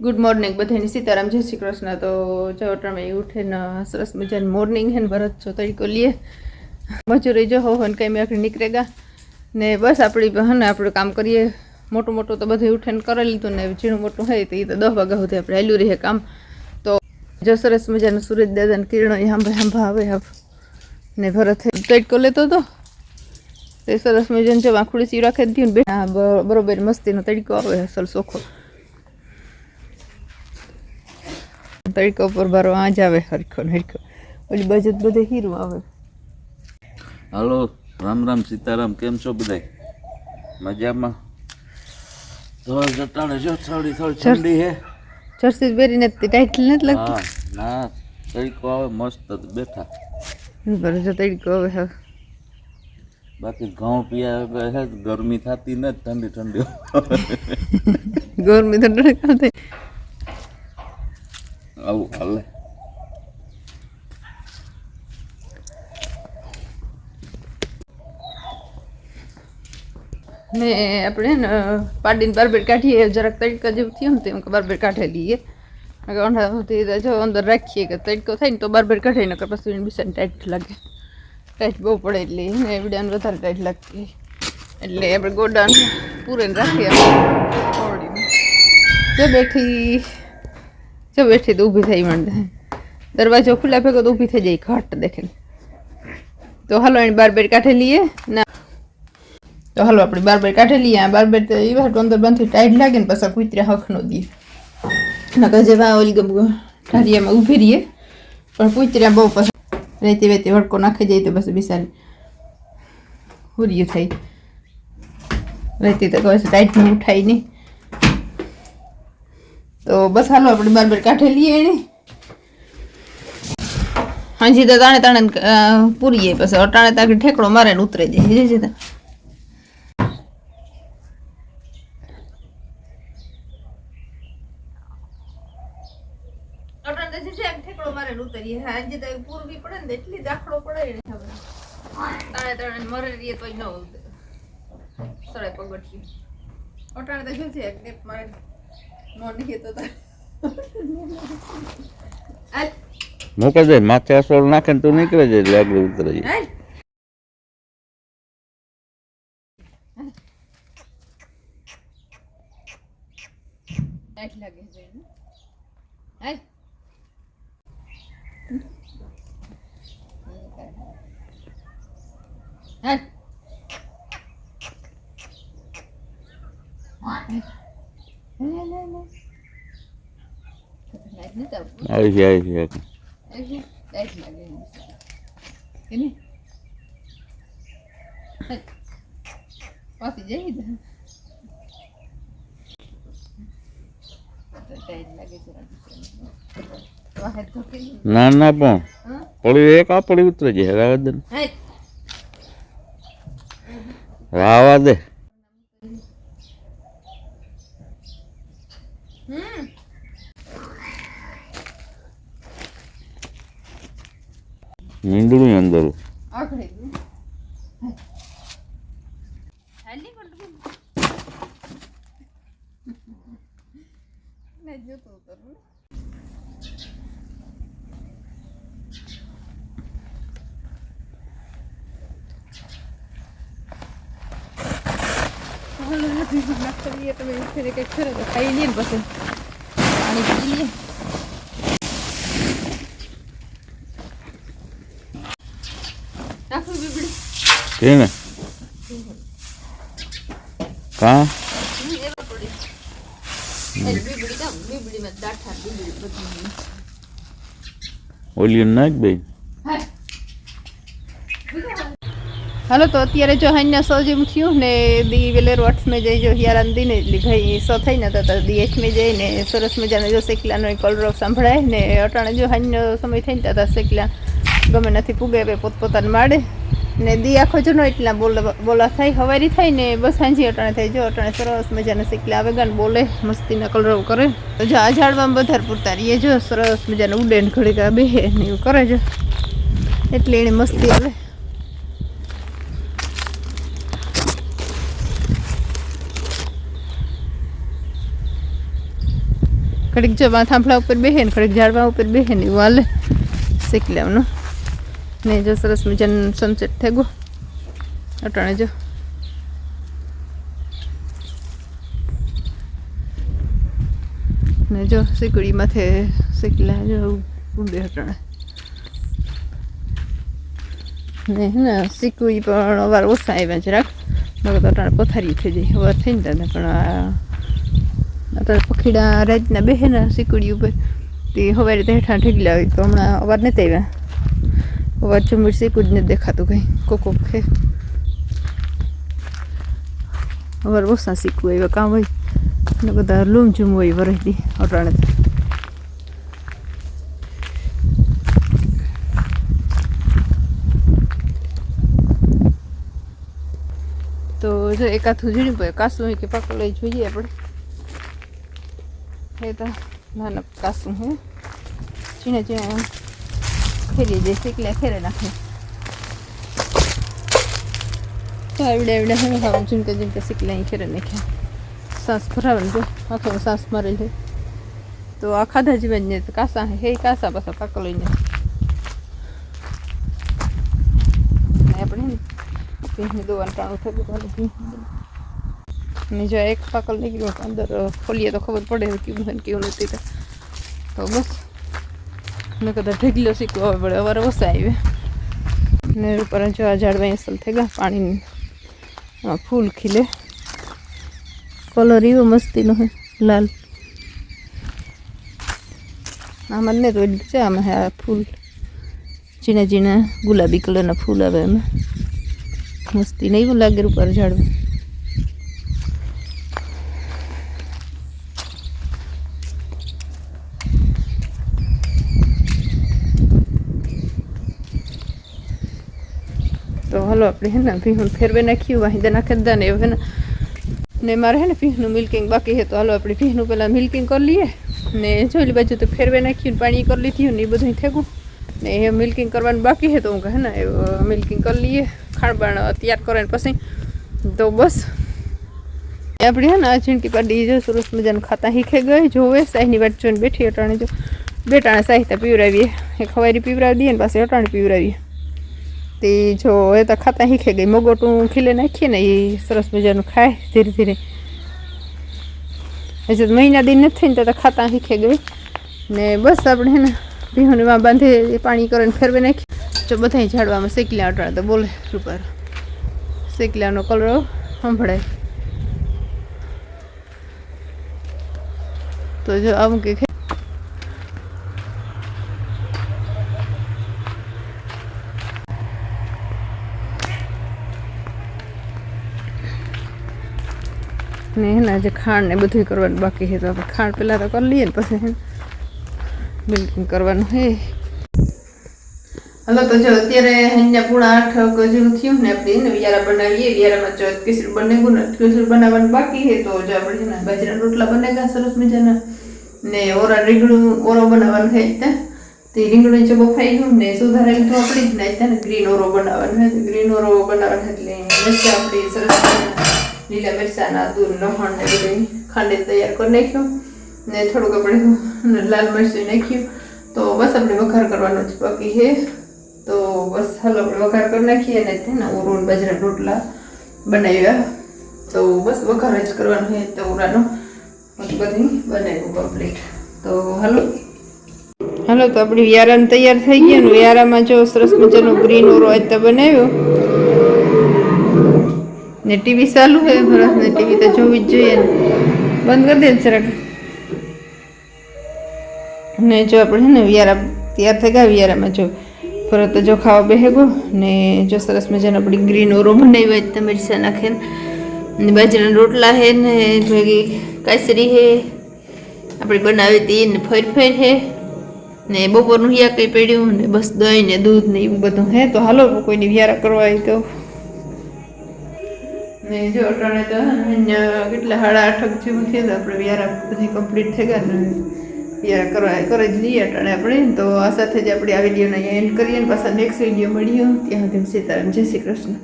Good morning બધાની સીતારામ, જય શ્રી કૃષ્ણ. તો ચવટામાં ઉઠે ને સરસ મજાની મોર્નિંગ હે ને ભરત છો તરીકો લઈએ મજૂરી જો હો ને કંઈ નીકળે નીકળેગા. ને બસ આપણી હે ને આપણે કામ કરીએ. મોટું મોટું તો બધું ઉઠીને કરી લીધું ને, ઝીણું મોટું હોય તો એ તો દસ વાગ્યા સુધી આપણે હેલું રહીએ કામ. તો જો સરસ મજાનું સૂરજ દાદાને કિરણો એ હાંભા હાંભા આવે આપ. ને ભરત તડકો લેતો હતો તે સરસ મજાનું જો વાંખુડી સીવ રાખી દીધું ને બરોબર મસ્તીનો તડકો આવે, અસલ સોખો. તડકો પર બારો આજ આવે હરખો ને હરખો ઓલી બાજુ તો બધે હીરું આવે હાલો રામ રામ સીતારામ કેમ છો બધા મજામાં ધોળ જટાણે જો થોડી થોડી ઠંડી હે જર્સી પહેરીને તે ટાઈટ નથી હા લાગતી ના તડકો આવે મસ્ત જ બેઠા બરો જો તડકો આવે હવે બાકી ઘઉં પીયા વગર હે જ ગરમી થતી ને ઠંડી ઠંડી ગરમી તો ડરે કામ થાય આવું હાલે ને આપણે ને પાડીને બારબેર કાઢીએ જરાક તડકા જેવું થયું ને તેમ કે બારબેર કાઢી લઈએ. તો જો અંદર રાખીએ કે તડકો થાય ને તો બારબેર કાઢીએ નકર પછી બિસાને ટાઈટ લાગે. ટાઈટ બહુ પડે એટલે એને એવડાને વધારે ટાઈટ લાગતી. એટલે આપણે ગોડાને પૂરેને રાખીએ. જો બેઠી. જો બેઠી તો ઊભી થઈ માંડે. દરવાજો ખુલ્લા ભેગો તો ઊભી થઈ જાય, ઘટ દેખે તો હાલો એની બાર બેર કાઢી લઈએ ના તો હાલો આપણે બાર બેર કાઢી લઈએ. આ બાર બેર તો એ વાર અંદર બંધથી ટાઈટ લાગે ને પછી કૂતરા હક નો દે. નકર જેવા ઓલી ઢારિયામાં ઊભી રહીએ, પણ કૂતરા બહુ પછી રહેતી વેતી વડકો નાખી જાય તો પછી બિસારી હુરિયું થાય. રહેતી તો કહે ટાઈટમાં ઉઠાય નહીં. તો બસ હાલો, આપણે બાર બાર કાંઠે લઈએ એને. હાજી તો તાણે તાણે પૂરી જાય પછી, અટાણે તાકે ઠેકડો મારે ઉતરે જાય. જે જે અટાણે તો ઠેકડો મારે ઉતરીએ. હાજી તો પૂરવી પડે ને એટલી દાખલો પડે ને ખબર તાણે મરે રહીએ તો ન સળે પગથિયું. અટાણે તો શું છે મારે નો નીકળે તો તારે આજ મૂકે જાય માથે અસર નાખે ને તું નીકળે જાય એટલે આગળ ઉતરે જાય આજ આજ લાગે છે ને? Nah, ini tahu. Ayo, ayo, ayo. Ini. Pasti jahit. ना ना पों पली एक आप पली उतर जाए रावण रावण అందరూ Kalau nanti nak kerja, tapi kerja kerja, kayak ni, bosan. Ani pilih. બીબડી કા? ઓલી હાલો, તો અત્યારે જો હાઈના સો જેમ થયું ને દી વેલેર વટ્સમાં જઈ જો હિયારાન દી ને એટલી ઘઈ સો થઈ ને તો દી એઠમાં જઈ ને સરસ મજાનો જો શેકલાનો કલરો સાંભળાય ને અટાણે જો હાઈનો સમય થઈ ને તો શેકલા ગમે નથી પૂગે પોતપોતાને માડે ને દી આખો જનો એટલા બોલા બોલા થાય, હવારી થાય ને બસ સાંજે અટાણે થાય. જો અટાણે સરસ મજાના શેકલા આવે ગાન બોલે મસ્તીના કલરો કરે. તો જો આ ઝાડવામાં વધારે પૂરતા રહીએ. જો સરસ મજાના ઉડે ને ઘડીક બેહે ને એવું કરે જો. એટલે એને મસ્તી આવે ઘડીક જવા થાંભલા ઉપર બેહે ને ઘડીક ઝાડવા ઉપર બેહે ને એવું હાલે. શીખી લેવાનું ને જો સરસ મજાનું સનસેટ થઈ ગયો. અટાણે જો. ને જો શીકડી માથે શીખલા જો ઉડે અટાણે. ને હે ને પણ અવાર ઓછા આવ્યા જરાક. મગર તો અટાણે પથારી થઈ જાય. અવાર થઈ ને પણ અત્યારે પખીડા રાતના બેહે ને શીકડી ઉપર. તે હવારે તો હેઠા ઠેકલા હોય તો હમણાં અવાર નથી આવ્યા. અવાર ચમડી શીકું જ નથી દેખાતું કંઈ કોકો ખે અવાર ઓછા શીખવું આવ્યા કામ હોય ને બધા લૂમ ઝૂમ હોય વરસથી અટાણે તો. તો જો એકાથું ઝીણી પડે કાસું હોય કે પાકું લઈ જોઈએ આપણે હે તો નાના કાસું હે ઝીણે ઝીણે એમ ફેરી દે શીકલે ફેરે નાખે તો આવડે આવડે હવે હવે ઝીણકે ઝીણકે શીકલે અહીં ફેરે નાખ્યા સાસ ભરાવે ને જો આખો સાસ મારે છે તો આ ખાધા જીવન ને તો કાસા હે હે કાસા પાછા પાકો લઈને ને આપણે હે ને ભીંસની દોવાનું ટાણું થયું તો અને જો એક પાકલ નીકળ્યો તો અંદર ખોલીએ તો ખબર પડે કેવું છે ને કેવું નથી તો તો બસ મેં કદાચ ઢગલો શીખવો હવે પડે અવારે ઓછા આવે ને ઉપર જો આ ઝાડવા અસલ થઈ ગયા આમાં ફૂલ ખીલે. કલર એવો મસ્તીનો હોય લાલ. આમાં ને એટલું છે, આમાં આ ફૂલ. ઝીણા ઝીણા ગુલાબી કલરના ફૂલ આવે એમાં. મસ્તી નહીં એવું લાગે ઉપર ઝાડવું. તો હાલો આપણે હે ને ભીહું ફેરવે નાખ્યું વાહિંદા નાખી દા ને એવું હે ને ને મારે હે ને ભીહનું મિલ્કિંગ બાકી છે તો હાલો આપણે ભીહનું પહેલાં મિલ્કિંગ કરી લઈએ ને જોઈ બાજુ તો ફેરવે નાખ્યું ને પાણી કરી લીધું ને એ બધું થેગું ને એ મિલ્કિંગ કરવાનું બાકી છે તો હું કહે ને મિલ્કિંગ કરી લઈએ ખાણબાણ તૈયાર કરે ને પછી તો બસ આપણે હે ને આ ચીંટી પાડી જો સરસ મજાનું ખાતા શીખે ગઈ જોવે સાહીની વાટ જોઈને બેઠી અટાણે જો બે ટાણે સાહિત્ય પીવડાવીએ એ ખવારી પીવડાવી દઈએ ને પાછી અટાણે પીવડાવીએ તે જો એ તો ખાતા શીખે ગઈ. મગોટું ખીલે નાખીએ ને એ સરસ મજાનું ખાય ધીરે ધીરે. હજુ મહિના દિન નથી થઈને તો ખાતા શીખે ગઈ. ને બસ આપણે હે ને ભીહોને એ પાણી કરીને ફેરવી નાખી જો બધા ઝાડવામાં શેકલા અટાડે તો બોલે રૂપર. શેકલાનો કલર સંભળાય. તો જો આવું કે ને એના જે ખાંડ ને બધું કરવાનું બાકી છે તો આપણે ખાંડ પહેલાં તો કરી લઈએ ને પછી હે ને બિલ્કિંગ કરવાનું હે હલો તો જો અત્યારે હંજા પૂણા આઠ વાગે જેવું થયું ને આપણે એને વિયારા બનાવીએ વિયારામાં જો કિસર બને ગુણ કિસર બનાવવાનું બાકી છે તો જો આપણે છે ને બાજરાના રોટલા બને ગયા સરસ મજાના ને ઓરા રીંગણું ઓરો બનાવવાનું છે ત્યાં તે રીંગણું જે બફાઈ ગયું ને સુધારેલું તો આપણે જ નહીં ત્યાં ને ગ્રીન ઓરો બનાવવાનું છે ગ્રીન ઓરો બનાવવાનું એટલે મરચાં આપણી સરસ મજાના લીલા મરચાના દૂધ નહણ ને બધું ખાંડી તૈયાર કરી નાખ્યું. ને થોડુંક આપણે લાલ મરચું નાખ્યું. તો બસ આપણે વઘાર કરવાનો જ બાકી છે. તો બસ હાલો આપણે વઘાર કરી નાખીએ અને તેના ઓરોન બાજરા રોટલા બનાવ્યા. તો બસ વઘાર જ કરવાનો છે તો ઉરાનો. બધું બનાવ્યું કમ્પ્લીટ તો હાલો. હાલો, તો આપણી વ્યારામ તૈયાર થઈ ગયા વ્યારામાં જો સરસ મજાનો ગ્રીન ઓરો તો બનાવ્યો. ને ટીવી ચાલુ છે ભરત ને ટીવી તો જોવી જ જોઈએ ને બંધ કરી દે ને જરાક ને જો આપણે છે ને વિયારા તૈયાર થઈ ગયા વિયારામાં જો ભરત તો જો ખાવા બેહે ગયો ને જો સરસ મજાનો આપણી ગ્રીન ઓરો બનાવી હોય તો મરચાં નાખે ને બાજરાના રોટલા છે ને ભેગી કાસરી છે આપણે બનાવી હતી ને ફેર ફેર છે ને બપોરનું હિયા કંઈ પડ્યું ને બસ દહીં ને દૂધ ને એવું બધું હે તો હાલો કોઈની વિયારા કરવા હોય તો ને જો અટાણે તો કેટલા સાડા આઠક જેવું તો આપણે વ્યારા બધી કમ્પ્લીટ થઈ ગયા ને વ્યારા કરવા કરી જ લઈએ અટાણે આપણે. તો આ સાથે જ આપણે આ વિડીયોને એન્ડ કરીએ ને પાછા નેક્સ્ટ વીડિયો મળીએ. ત્યાં સુધી સીતારામ. જય શ્રી કૃષ્ણ.